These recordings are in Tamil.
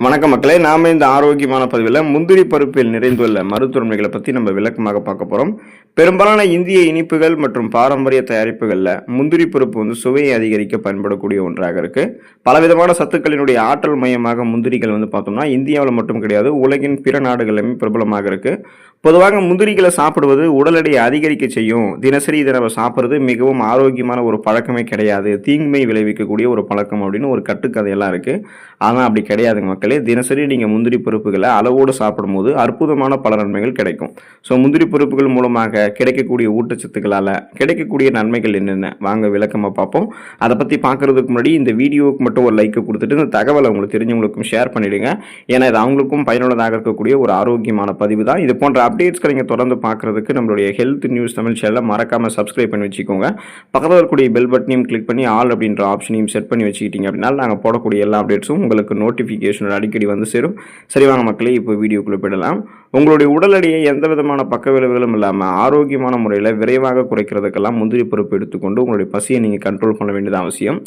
வணக்கம் மக்களே நாம இந்த ஆரோக்கியமான பதிவில் முந்திரி பருப்பில் நிறைந்துள்ள மருத்துவமைகளை பற்றி நம்ம விளக்கமாக பார்க்க போகிறோம் பெரும்பாலான இந்திய இனிப்புகள் மற்றும் பாரம்பரிய தயாரிப்புகளில் முந்திரி பருப்பு வந்து சுவையை அதிகரிக்க பயன்படக்கூடிய ஒன்றாக இருக்குது பலவிதமான சத்துக்களினுடைய ஆற்றல் மையமாக முந்திரிகள் வந்து பார்த்தோம்னா இந்தியாவில் மட்டும் கிடையாது உலகின் பிற நாடுகளிலுமே பிரபலமாக இருக்குது பொதுவாக முந்திரிகளை சாப்பிடுவது உடல் எடையை அதிகரிக்க செய்யும். தினசரி இதை நம்ம சாப்பிட்றது மிகவும் ஆரோக்கியமான ஒரு பழக்கமே கிடையாது. தீங்குமை விளைவிக்கக்கூடிய ஒரு பழக்கம் அப்படின்னு ஒரு கட்டுக்கதையெல்லாம் இருக்குது ஆனால் அப்படி கிடையாதுங்க மக்கள். தினசரி நீங்கள் முந்திரி பருப்புகளை அளவோடு சாப்பிடும்போது அற்புதமான பல நன்மைகள் கிடைக்கும். ஸோ முந்திரி பருப்புகள் மூலமாக கிடைக்கக்கூடிய ஊட்டச்சத்துக்களால் கிடைக்கக்கூடிய நன்மைகள் என்னென்ன? வாங்க விளக்கமாக பார்ப்போம். அதை பற்றி பார்க்கறதுக்கு முன்னாடி இந்த வீடியோவுக்கு மட்டும் ஒரு லைக்கை கொடுத்துட்டு இந்த தகவலை உங்களுக்கு தெரிஞ்சவங்களுக்கும் ஷேர் பண்ணிவிடுங்க ஏன்னா இது அவங்களுக்கும் பயனுள்ளதாக இருக்கக்கூடிய ஒரு ஆரோக்கியமான பதிவு தான். இது போன்ற அப்டேட்ஸ்களை நீங்கள் தொடர்ந்து பார்க்குறதுக்கு நம்மளுடைய ஹெல்த் நியூஸ் தமிழ் சேனலை மறக்காமல் சப்ஸ்கிரைப் பண்ணி வச்சுக்கோங்க. பக்கத்தில் இருக்கக்கூடிய பெல் பட்டனையும் கிளிக் பண்ணி ஆல் அப்படின்ற ஆப்ஷனையும் செட் பண்ணி வச்சுக்கிட்டீங்க அப்படின்னா நாங்கள் போடக்கூடிய எல்லா அப்டேட்ஸும் உங்களுக்கு நோட்டிஃபிகேஷன் அடிக்கடி வந்து சேரும். சரிவான மக்களை இப்போ வீடியோக்குள்ளே போயிடலாம். உங்களுடைய உடல் எடையை எந்த விதமான பக்க விளைவுகளும் இல்லாமல் ஆரோக்கியமான முறையில் விரைவாக குறைக்கிறதுக்கெல்லாம் முந்திரி பருப்பு எடுத்துக்கொண்டு உங்களுடைய பசியை நீங்கள் கண்ட்ரோல் பண்ண வேண்டியது அவசியம்.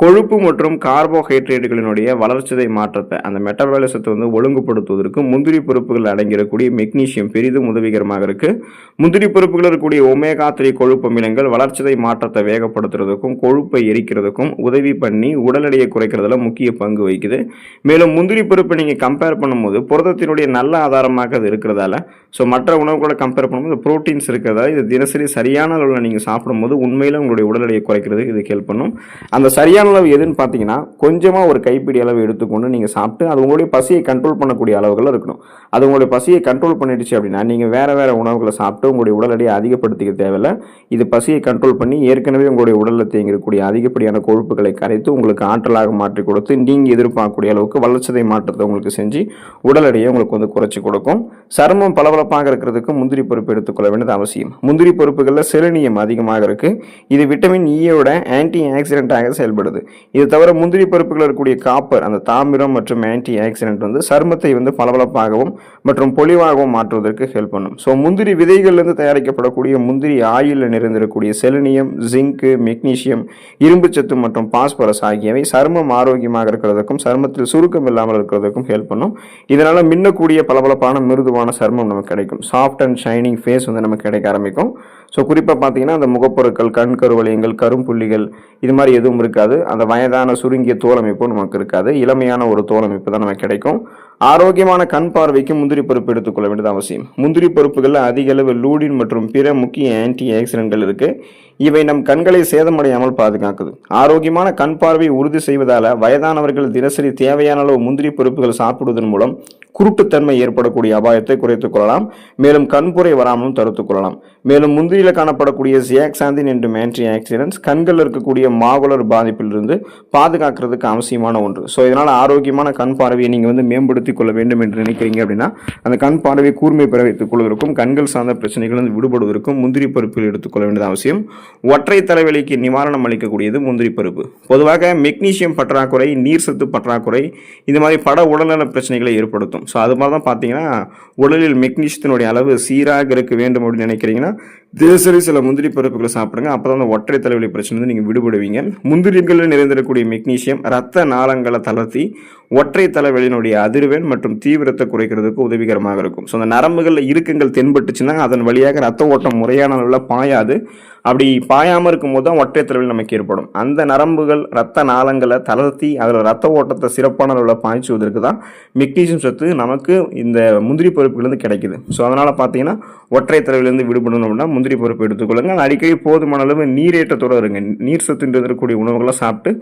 கொழுப்பு மற்றும் கார்போஹைட்ரேட்டுகளினுடைய வளர்ச்சிதை மாற்றத்தை அந்த மெட்டபாலிசத்தை வந்து ஒழுங்குபடுத்துவதற்கு முந்திரி பொறுப்புகள் அடங்கியிருக்கக்கூடிய மெக்னீசியம் பெரிதும் உதவிகரமாக இருக்குது முந்திரி பொறுப்புகள் இருக்கக்கூடிய ஒமேகா த்ரீ கொழுப்பு அமிலங்கள் வளர்ச்சிதை மாற்றத்தை வேகப்படுத்துறதுக்கும் கொழுப்பை எரிக்கிறதுக்கும் உதவி பண்ணி உடல் எடையை குறைக்கிறதுல முக்கிய பங்கு வகிக்குது. மேலும் முந்திரி பொறுப்பை நீங்கள் கம்பேர் பண்ணும்போது புரதத்தினுடைய நல்ல ஆதாரமாக அது இருக்கிறதால ஸோ மற்ற உணவுகளை கம்பேர் பண்ணும்போது ப்ரோட்டீன்ஸ் இருக்கிறதா? இது தினசரி சரியான அளவில் நீங்கள் சாப்பிடும்போது உண்மையில் உங்களுடைய உடல் எடையை குறைக்கிறதுக்கு இது ஹெல்ப் பண்ணும். அந்த சரியான அளவு எதுன்னு பார்த்தீங்கன்னா கொஞ்சமாக ஒரு கைப்பிடி அளவு எடுத்துக்கொண்டு நீங்கள் சாப்பிட்டு அது உங்களுடைய பசியை கண்ட்ரோல் பண்ணக்கூடிய அளவுகள் இருக்கணும். அது உங்களுடைய பசியை கண்ட்ரோல் பண்ணிடுச்சு அப்படின்னா நீங்கள் வேறு வேறு உணவுகளை சாப்பிட்டு உங்களுடைய உடல் எடையை அதிகப்படுத்திக்க தேவையில்லை. இது பசியை கண்ட்ரோல் பண்ணி ஏற்கனவே உங்களுடைய உடலில் தேங்கிருக்கக்கூடிய அதிகப்படியான கொழுப்புகளை கரைத்து உங்களுக்கு ஆற்றலாக மாற்றி கொடுத்து நீங்கள் எதிர்பார்க்கக்கூடிய அளவுக்கு வளர்ச்சதை மாற்றத்தை உங்களுக்கு செஞ்சு உடல் எடையை உங்களுக்கு வந்து குறைச்சி கொடுக்கும். சருமம் பளபளப்பாக இருக்கிறதுக்கு முந்திரி பருப்பு எடுத்துக்கொள்ள வேண்டியது அவசியம். முந்திரி பருப்புகளில் செலினியம் அதிகமாக இருக்குது இது விட்டமின் ஈயோட ஆன்டி ஆக்சிடென்ட்டாக செயல்படுது. இது தவிர முந்திரி பருப்புகளில் இருக்கக்கூடிய காப்பர் அந்த தாமிரம் மற்றும் ஆன்டி ஆக்சிடென்ட் வந்து சருமத்தை வந்து பளபளப்பாகவும் மற்றும் பொலிவாகவும் மாற்றுவதற்கு ஹெல்ப் பண்ணும். ஸோ முந்திரி விதைகள்லேருந்து தயாரிக்கப்படக்கூடிய முந்திரி ஆயிலில் நிறைந்திருக்கக்கூடிய செலினியம் ஜிங்கு மெக்னீசியம் இரும்புச்சத்து மற்றும் பாஸ்பரஸ் ஆகியவை சருமம் ஆரோக்கியமாக இருக்கிறதுக்கும் சருமத்தில் சுருக்கம் இல்லாமல் இருக்கிறதுக்கும் ஹெல்ப் பண்ணும். இதனால் மின்னக்கூடிய பளபளப்பான மிருதுவான சருமம் நமக்கு கிடைக்கும். சாஃப்ட் அண்ட் ஷைனிங் ஃபேஸ் வந்து நமக்கு கிடைக்க ஆரம்பிக்கும். ஸோ குறிப்பாக பார்த்தீங்கன்னா அந்த முகப்பொருட்கள் கண் கருவளையங்கள் கரும்புள்ளிகள் இது மாதிரி எதுவும் இருக்காது. அந்த வயதான சுருங்கிய தோலமைப்பும் நமக்கு இருக்காது. இளமையான ஒரு தோலமைப்பு தான் நமக்கு கிடைக்கும். ஆரோக்கியமான கண் பார்வைக்கு முந்திரி பருப்பு எடுத்துக்கொள்ள வேண்டியது அவசியம். முந்திரி பருப்புகளில் அதிக அளவு லூடின் மற்றும் பிற முக்கிய ஆன்டி ஆக்சிடென்ட்கள் இருக்குது இவை நம் கண்களை சேதமடையாமல் பாதுகாக்குது. ஆரோக்கியமான கண் பார்வை உறுதி செய்வதால் வயதானவர்கள் தினசரி தேவையான அளவு முந்திரி பருப்புகள் சாப்பிடுவதன் மூலம் குருட்டுத்தன்மை ஏற்படக்கூடிய அபாயத்தை குறைத்துக் கொள்ளலாம். மேலும் கண்புரை வராமலும் தடுத்துக் கொள்ளலாம். மேலும் முந்திரியில் காணப்படக்கூடிய ஜியாக்சாந்தின் என்று மேன்ட்ரி ஆக்சிடென்ட்ஸ் கண்களில் இருக்கக்கூடிய மாகுலர் பாதிப்பிலிருந்து பாதுகாக்கிறதுக்கு அவசியமான ஒன்று. ஸோ இதனால் ஆரோக்கியமான கண் பார்வையை நீங்கள் வந்து மேம்படுத்திக் கொள்ள வேண்டும் என்று நினைக்கிறீங்க அப்படின்னா அந்த கண் பார்வையை கூர்மை பெற வைத்துக் கொள்வதற்கும் கண்கள் சார்ந்த பிரச்சனைகள் வந்து விடுபடுவதற்கும் முந்திரி பருப்பில் எடுத்துக்கொள்ள வேண்டியது அவசியம். ஒற்றை தலைவலிக்கு நிவாரணம் அளிக்கக்கூடியது முந்திரி பருப்பு. பொதுவாக மெக்னீசியம் பற்றாக்குறை நீர் சத்து பற்றாக்குறை இந்த மாதிரி பட உடல்நல பிரச்சனைகளை ஏற்படுத்தும். ஸோ அது மாதிரி தான் பார்த்தீங்கன்னா உடலில் மெக்னீஷியத்தினுடைய அளவு சீராக இருக்க வேண்டும் அப்படின்னு நினைக்கிறீங்கன்னா தினசரி சில முந்திரி பருப்புகளை சாப்பிடுங்க. அப்போ தான் அந்த ஒற்றை தலைவலி பிரச்சனை வந்து நீங்கள் விடுபடுவீங்க. முந்திரிகளில் நிறைந்திருக்கக்கூடிய மெக்னீஷியம் ரத்த நாளங்களை தளர்த்தி ஒற்றை தலைவலியினுடைய அதிர்வெண் மற்றும் தீவிரத்தை குறைக்கிறதுக்கு உதவிகரமாக இருக்கும். ஸோ அந்த நரம்புகளில் இறுக்கங்கள் தென்பட்டுச்சுன்னா அதன் வழியாக ரத்த ஓட்டம் முறையான அளவில் பாயாது. அப்படி பாயாமல் இருக்கும்போது தான் ஒற்றை தலைவலி நமக்கு ஏற்படும். அந்த நரம்புகள் ரத்த நாளங்களை தளர்த்தி அதில் ரத்த ஓட்டத்தை சிறப்பான அளவில் பாய்ச்சுவதற்கு தான் மெக்னீசியம் சத்து நமக்கு இந்த முந்திரி பருப்புலேருந்து கிடைக்குது. ஸோ அதனால் பார்த்தீங்கன்னா ஒற்றை தலைவிலேருந்து விடுபடணும் அப்படின்னா முந்திரி பருப்பு எடுத்துக்கொள்ளுங்க. அடிக்கடி போதுமான அளவு நீரேற்றத்தோடு இருங்க நீர் சத்து இருக்கக்கூடிய உணவுகளை சாப்பிட்டு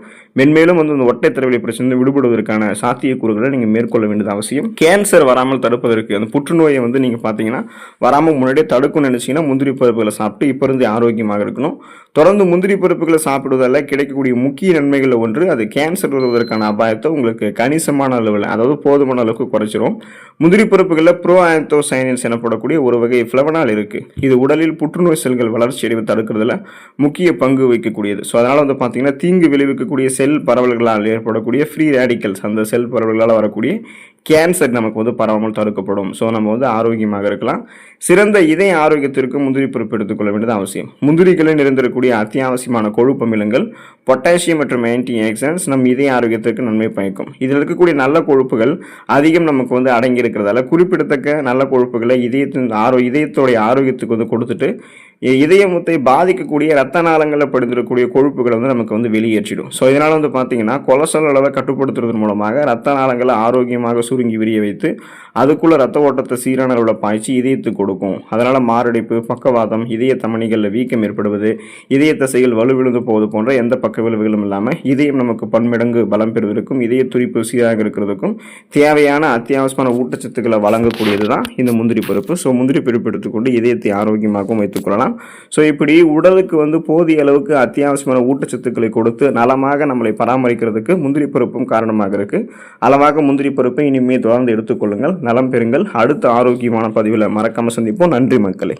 மென்மேலும் வந்து இந்த ஒற்றை தலைவலி பிரச்சனை விடுபடுவதற்கான சாத்தியக்கூறுகளை நீங்கள் மேற்கொள்ள வேண்டியது அவசியம். கேன்சர் வராமல் தடுப்பதற்கு அந்த புற்றுநோயை வந்து நீங்கள் பார்த்தீங்கன்னா வராமல் முன்னாடியே தடுக்கணும்னு நினச்சிங்கன்னா முந்திரி பருப்புகளை சாப்பிட்டு இப்போ இருந்து ஆரோக்கியமாக இருக்கணும். தொடர்ந்து முந்திரி பருப்புகளை சாப்பிடுவதால் கிடைக்கக்கூடிய முக்கிய நன்மைகளில் ஒன்று அது கேன்சர் வருவதற்கான அபாயத்தை உங்களுக்கு கணிசமான அளவில் அதாவது போதுமான அளவுக்கு குறைச்சிரும். முந்திரி பருப்புகளில் ப்ரோ ஆந்தோசைனின்ஸ் எனப்படக்கூடிய ஒரு வகை ஃப்ளவனால் இருக்குது இது உடலில் புற்றுநோய் செல்கள் வளர்ச்சி அடைவு தடுக்கிறதுல முக்கிய பங்கு வகிக்கக்கூடியது. ஸோ அதனால் வந்து பார்த்தீங்கன்னா தீங்கு விளைவிக்கக்கூடிய செல் பரவல்களால் ஏற்படக்கூடிய ஃப்ரீ ரேடிக்கல்ஸ் அந்த செல் பரவல்களால் வரக்கூடிய கேன்சர் நமக்கு வந்து பரவாமல் தடுக்கப்படும். ஸோ நம்ம வந்து ஆரோக்கியமாக இருக்கலாம். சிறந்த இதய ஆரோக்கியத்திற்கு முந்திரி பருப்பு எடுத்துக்கொள்ள வேண்டியது அவசியம். முந்திரிகளில் நிறைந்திருக்கக்கூடிய அத்தியாவசியமான கொழுப்பு மிலங்கள் பொட்டாசியம் மற்றும் ஆன்டி ஆக்சிடன்ஸ் நம் இதய ஆரோக்கியத்திற்கு நன்மை பயக்கும். இதில் இருக்கக்கூடிய நல்ல கொழுப்புகள் அதிகம் நமக்கு வந்து அடங்கி இருக்கிறதால குறிப்பிடத்தக்க நல்ல கொழுப்புகளை இதயத்தின் ஆரோ இதயத்தோடைய ஆரோக்கியத்துக்கு வந்து கொடுத்துட்டு இதயமுத்தை பாதிக்கக்கூடிய ரத்த நாளங்களில் படிந்திருக்கக்கூடிய கொழுப்புகளை வந்து நமக்கு வந்து வெளியேற்றிடும். ஸோ இதனால் வந்து பார்த்தீங்கன்னா கொலஸ்ட்ரால் அளவை கட்டுப்படுத்துறதன் மூலமாக ரத்த நாளங்களை ஆரோக்கியமாக சுருங்கி விரிய வைத்து அதுக்குள்ளே ரத்த ஓட்டத்தை சீரான அளவில் பாய்ச்சி இதயத்துக்கு கொடுக்கும். அதனால் மாரடைப்பு பக்கவாதம் இதய தமணிகளில் வீக்கம் ஏற்படுவது இதய தசைகள் வலுவிழுந்து போவது போன்ற எந்த பக்க விளைவுகளும் இல்லாமல் இதயம் நமக்கு பன்மடங்கு பலம் பெறுவதற்கும் இதய துடிப்பு சீராக இருக்கிறதுக்கும் தேவையான அத்தியாவசியமான ஊட்டச்சத்துக்களை வழங்கக்கூடியது தான் இந்த முந்திரி பருப்பு. ஸோ முந்திரி பருப்பு எடுத்துக்கொண்டு இதயத்தை ஆரோக்கியமாகவும் வைத்துக்கொள்ளலாம் ஸோ இப்படி உடலுக்கு வந்து போதிய அளவுக்கு அத்தியாவசியமான ஊட்டச்சத்துக்களை கொடுத்து நலமாக நம்மளை பராமரிக்கிறதுக்கு முந்திரி பருப்பும் காரணமாக இருக்கு. அளவாக முந்திரி பருப்பை இனிமே தொடர்ந்து எடுத்துக்கொள்ளுங்கள் நலம் பெறுங்கள். அடுத்த ஆரோக்கியமான பதிவில் மறக்காமல் சந்திப்போம். நன்றி மக்களே.